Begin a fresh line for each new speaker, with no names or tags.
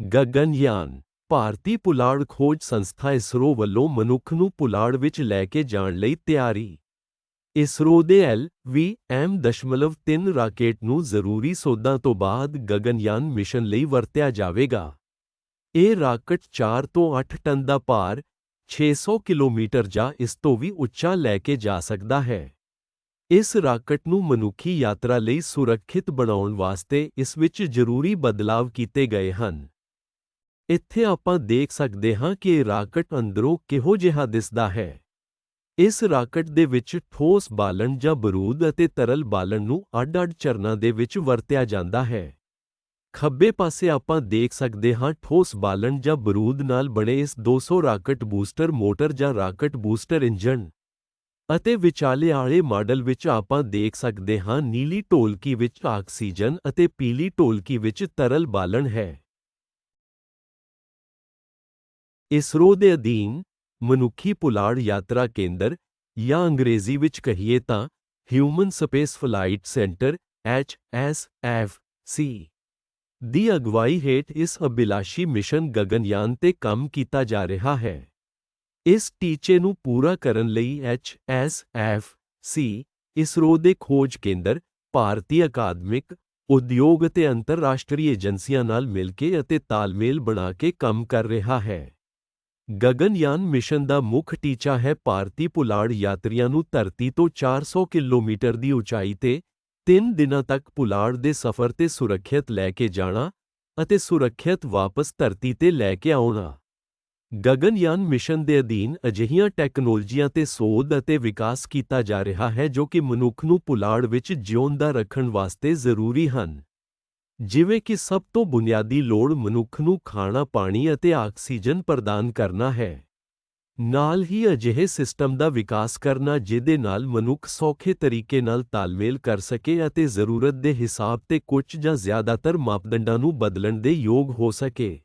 ਗਗਨਯਾਨ, ਭਾਰਤੀ ਪੁਲਾੜ ਖੋਜ ਸੰਸਥਾ ਇਸਰੋ ਵੱਲੋਂ ਮਨੁੱਖ ਨੂੰ ਪੁਲਾੜ ਵਿੱਚ ਲੈ ਕੇ ਜਾਣ ਲਈ ਤਿਆਰੀ। ਇਸਰੋ ਦੇ ਐਲ ਵੀ ਐਮ ਦਸ਼ਮਲਵ 3 ਰਾਕੇਟ ਨੂੰ ਜ਼ਰੂਰੀ ਸੋਧਾਂ ਤੋਂ ਬਾਅਦ ਗਗਨਯਾਨ ਮਿਸ਼ਨ ਲਈ ਵਰਤਿਆ ਜਾਵੇਗਾ। ਇਹ ਰਾਕਟ 4 ਤੋਂ 8 ਟਨ ਦਾ ਭਾਰ 600 ਕਿਲੋਮੀਟਰ ਜਾਂ ਇਸ ਤੋਂ ਵੀ ਉੱਚਾ ਲੈ ਕੇ ਜਾ ਸਕਦਾ ਹੈ। ਇਸ ਰਾਕਟ ਨੂੰ ਮਨੁੱਖੀ ਯਾਤਰਾ ਲਈ ਸੁਰੱਖਿਅਤ ਬਣਾਉਣ ਵਾਸਤੇ ਇਸ ਵਿੱਚ ਜ਼ਰੂਰੀ ਬਦਲਾਵ ਕੀਤੇ ਗਏ ਹਨ। ਇੱਥੇ ਆਪਾਂ ਦੇਖ ਸਕਦੇ ਹਾਂ ਕਿ ਇਹ ਰਾਕਟ ਅੰਦਰੋਂ ਕਿਹੋ ਜਿਹਾ ਦਿਸਦਾ ਹੈ। ਇਸ ਰਾਕਟ ਦੇ ਵਿੱਚ ਠੋਸ ਬਾਲਣ ਜਾਂ ਬਰੂਦ ਅਤੇ ਤਰਲ ਬਾਲਣ ਨੂੰ ਅੱਡ-ਅੱਡ ਚਰਨਾਂ ਦੇ ਵਿੱਚ ਵਰਤਿਆ ਜਾਂਦਾ ਹੈ। ਖੱਬੇ ਪਾਸੇ ਆਪਾਂ ਦੇਖ ਸਕਦੇ ਹਾਂ ਠੋਸ ਬਾਲਣ ਜਾਂ ਬਰੂਦ ਨਾਲ ਬਣੇ ਇਸ 200 ਰਾਕਟ ਬੂਸਟਰ ਮੋਟਰ ਜਾਂ ਰਾਕਟ ਬੂਸਟਰ ਇੰਜਨ ਅਤੇ ਵਿਚਾਲੇ ਵਾਲੇ ਮਾਡਲ ਵਿੱਚ ਆਪਾਂ ਦੇਖ ਸਕਦੇ ਹਾਂ ਨੀਲੀ ਢੋਲਕੀ ਵਿੱਚ ਆਕਸੀਜਨ ਅਤੇ ਪੀਲੀ ਢੋਲਕੀ ਵਿੱਚ ਤਰਲ ਬਾਲਣ ਹੈ। ਇਸਰੋ ਦੇ ਅਧੀਨ ਮਨੁੱਖੀ ਪੁਲਾੜ ਯਾਤਰਾ ਕੇਂਦਰ ਜਾਂ ਅੰਗਰੇਜ਼ੀ ਵਿੱਚ ਕਹੀਏ ਤਾਂ human space flight centre HSFC ਦੀ ਅਗਵਾਈ ਹੇਠ ਇਸ ਅਭਿਲਾਸ਼ੀ ਮਿਸ਼ਨ ਗਗਨਯਾਨ ਤੇ ਕੰਮ ਕੀਤਾ ਜਾ ਰਿਹਾ ਹੈ। ਇਸ ਟੀਚੇ ਨੂੰ ਪੂਰਾ ਕਰਨ ਲਈ HSFC ਇਸਰੋ ਦੇ ਖੋਜ ਕੇਂਦਰ, ਭਾਰਤੀ ਅਕਾਦਮਿਕ, ਉਦਯੋਗ ਅਤੇ ਅੰਤਰਰਾਸ਼ਟਰੀ ਏਜੰਸੀਆਂ ਨਾਲ ਮਿਲ ਕੇ ਅਤੇ ਤਾਲਮੇਲ ਬਣਾ ਕੇ ਕੰਮ ਕਰ ਰਿਹਾ ਹੈ। ਗਗਨਯਾਨ ਮਿਸ਼ਨ ਦਾ ਮੁੱਖ ਟੀਚਾ ਹੈ ਭਾਰਤੀ ਪੁਲਾੜ ਯਾਤਰੀਆਂ ਨੂੰ ਧਰਤੀ ਤੋਂ 400 ਕਿਲੋਮੀਟਰ ਦੀ ਉਚਾਈ ਤੇ 3 ਦਿਨਾਂ ਤੱਕ ਪੁਲਾੜ ਦੇ ਸਫ਼ਰ ਤੇ ਸੁਰੱਖਿਅਤ ਲੈ ਕੇ ਜਾਣਾ ਅਤੇ ਸੁਰੱਖਿਅਤ ਵਾਪਸ ਧਰਤੀ ਤੇ ਲੈ ਕੇ ਆਉਣਾ। ਗਗਨਯਾਨ ਮਿਸ਼ਨ ਦੇ ਅਧੀਨ ਅਜਿਹੀਆਂ ਟੈਕਨੋਲੋਜੀਆਂ ਤੇ ਸੋਧ ਅਤੇ ਵਿਕਾਸ ਕੀਤਾ ਜਾ ਰਿਹਾ ਹੈ ਜੋ ਕਿ ਮਨੁੱਖ ਨੂੰ ਪੁਲਾੜ ਵਿੱਚ ਜਿਉਂਦਾ ਰੱਖਣ ਵਾਸਤੇ ਜ਼ਰੂਰੀ ਹਨ। ਜਿਵੇਂ ਕਿ ਸਭ ਤੋਂ ਬੁਨਿਆਦੀ ਲੋੜ ਮਨੁੱਖ ਨੂੰ ਖਾਣਾ, ਪਾਣੀ ਅਤੇ ਆਕਸੀਜਨ ਪ੍ਰਦਾਨ ਕਰਨਾ ਹੈ। ਨਾਲ ਹੀ ਅਜਿਹੇ ਸਿਸਟਮ ਦਾ ਵਿਕਾਸ ਕਰਨਾ, ਜਿਹਦੇ ਨਾਲ ਮਨੁੱਖ ਸੌਖੇ ਤਰੀਕੇ ਨਾਲ ਤਾਲਮੇਲ ਕਰ ਸਕੇ ਅਤੇ ਜ਼ਰੂਰਤ ਦੇ ਹਿਸਾਬ ਤੇ ਕੁਝ ਜਾਂ ਜ਼ਿਆਦਾਤਰ ਮਾਪਦੰਡਾਂ ਨੂੰ ਬਦਲਣ ਦੇ ਯੋਗ ਹੋ ਸਕੇ।